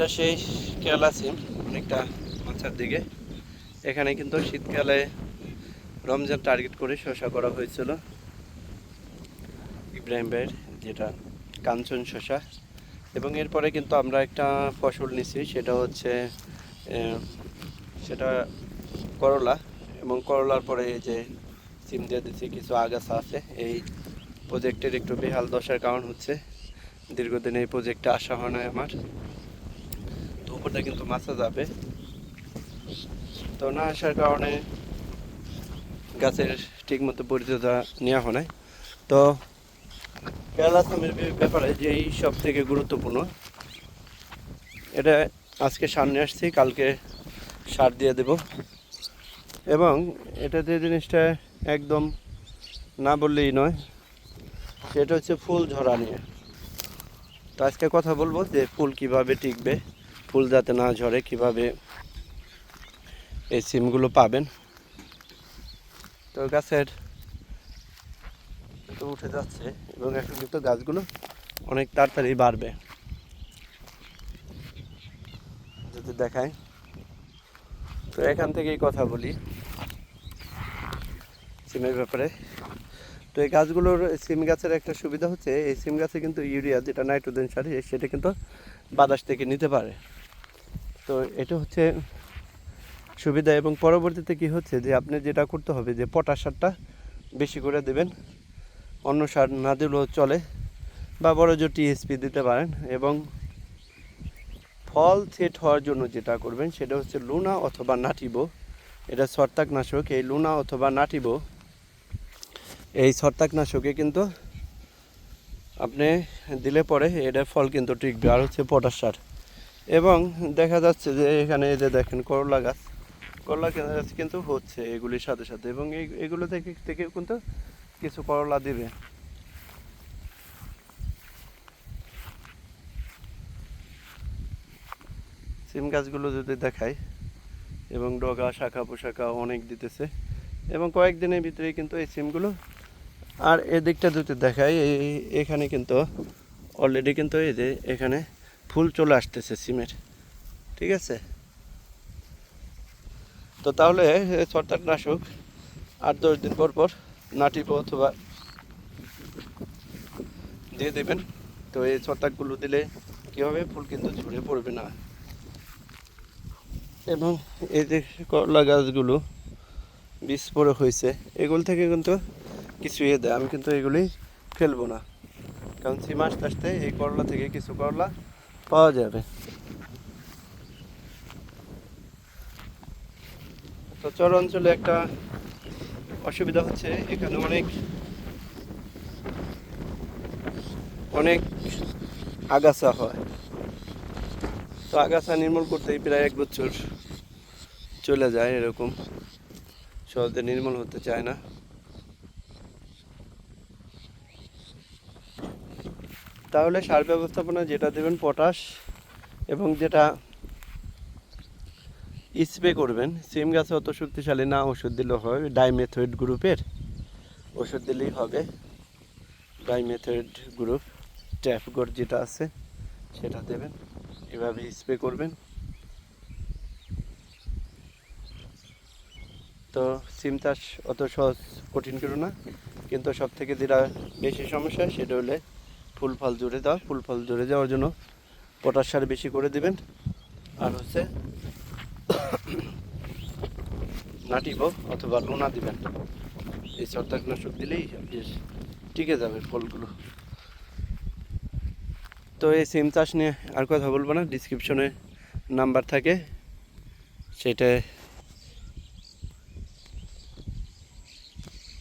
এটা সেই কেলা সিম, অনেকটা মাথার দিকে। এখানে কিন্তু শীতকালে রমজান টার্গেট করে শশা করা হয়েছিল। ইব্রাহিম ভাইয়ের যেটা কাঞ্চন শশা এবং এরপরে কিন্তু আমরা একটা ফসল নিছি, সেটা হচ্ছে সেটা করলা। এবং করলার পরে এই যে সিম দিয়ে দিচ্ছি কিছু আগাছা আছে। এই প্রজেক্টের একটু বেহাল দশার কারণ হচ্ছে, দীর্ঘদিন এই প্রজেক্টে আসা হয় না আমার। উপরটা কিন্তু মাছা যাবে। তো না আসার কারণে গাছের ঠিক মতো পরিচর্যা নেওয়া হয় তো কেরালা ব্যাপারে যেই সব থেকে গুরুত্বপূর্ণ। এটা আজকে সামনে আসছি, কালকে সার দিয়ে দেব। এবং এটা যে জিনিসটা একদম না বললেই নয়, সেটা হচ্ছে ফুল ঝরা নিয়ে। তো আজকে কথা বলব যে ফুল কীভাবে টিকবে। ফুল যাতে না ঝরে, কীভাবে এই সিমগুলো পাবেন। তো গাছের উঠে যাচ্ছে এবং এখন কিন্তু গাছগুলো অনেক তাড়াতাড়ি বাড়বে। যদি দেখায় তো এখান থেকেই কথা বলি সিমের ব্যাপারে। তো এই গাছগুলোর সিম গাছের একটা সুবিধা হচ্ছে, এই সিম গাছে কিন্তু ইউরিয়া, যেটা নাইট্রোজেন, সার, সেটা কিন্তু বাতাস থেকে নিতে পারে। তো এটা হচ্ছে সুবিধা এবং পরবর্তীতে কি হচ্ছে যে আপনি যেটা করতে হবে যে পটাশ সারটা বেশি করে দেবেন। অন্য সার না দিলেও চলে বা বড় জোর টিএসপি দিতে পারেন এবং ফল সেট হওয়ার জন্য যেটা করবেন সেটা হচ্ছে লুনা অথবা নাটিবো। এটা ছত্রাকনাশক, এই লুনা অথবা নাটিবো। এই ছত্রাকনাশকে কিন্তু আপনি দিলে পরে এটা ফল কিন্তু টিকবে। আর হচ্ছে পটাশ সার। এবং দেখা যাচ্ছে যে এখানে এই যে দেখেন করলা গাছ করলা গাছ কিন্তু হচ্ছে এগুলির সাথে সাথে এবং এগুলো থেকে থেকে কিন্তু কিছু করলা দিবে। সিম গাছগুলো যদি দেখাই, এবং ডগা, শাখা পোশাখা অনেক দিতেছে, এবং কয়েকদিনের ভিতরেই কিন্তু এই সিমগুলো, আর এদিকটা যদি দেখাই, এই, এখানে কিন্তু অলরেডি কিন্তু এই যে এখানে ফুল চলে আসতেছে সিমের। ঠিক আছে? তো তাহলে ছত্রাকনাশক, আট দশ দিন পর পর নাটিব অথবা দিয়ে দেবেন। তো এই ছত্রাকগুলো দিলে কী হবে? ফুল কিন্তু ঝরে পড়বে না। এবং এই যে করলা গাছগুলো বীজ পরে হয়েছে, এগুলো থেকে কিন্তু কিছু ইয়ে দেয়। আমি কিন্তু এগুলি ফেলব না। কারণ সিম আসতে আসতে এই করলা থেকে কিছু করলা পাওয়া যাবে। তো চর অঞ্চলে একটা অসুবিধা হচ্ছে, এখানে অনেক অনেক আগাছা হয়। তো আগাছা নির্মূল করতেই প্রায় এক বছর চলে যায় এরকম। সহজে নির্মূল হতে চায় না। তাহলে সার ব্যবস্থাপনা যেটা দেবেন পটাশ এবং যেটা স্প্রে করবেন, সিম গাছে অত শক্তিশালী না, ওষুধ দিলেও হবে। ডাইমেথয়েড গ্রুপের ওষুধ দিলেই হবে। ডাইমেথয়েড গ্রুপ ট্যাপগর যেটা আছে, সেটা দেবেন। এভাবে স্প্রে করবেন। তো সিম চাষ অত সহজ, কঠিন কিছু না। কিন্তু সব থেকে যেটা বেশি সমস্যা, সেটা হলে ফুল ফল জুড়ে দেওয়া ফুল ফল জুড়ে যাওয়ার জন্য পটাশ সার বেশি করে দিবেন। আর হচ্ছে নাটিব অথবা লোনা দিবেন। এই ছত্রাকনাশক দিলেই বেশ টিকে যাবে ফলগুলো। তো এই সিম চাষ নিয়ে আর কথা বলব না ডিসক্রিপশনে নাম্বার থাকে সেটা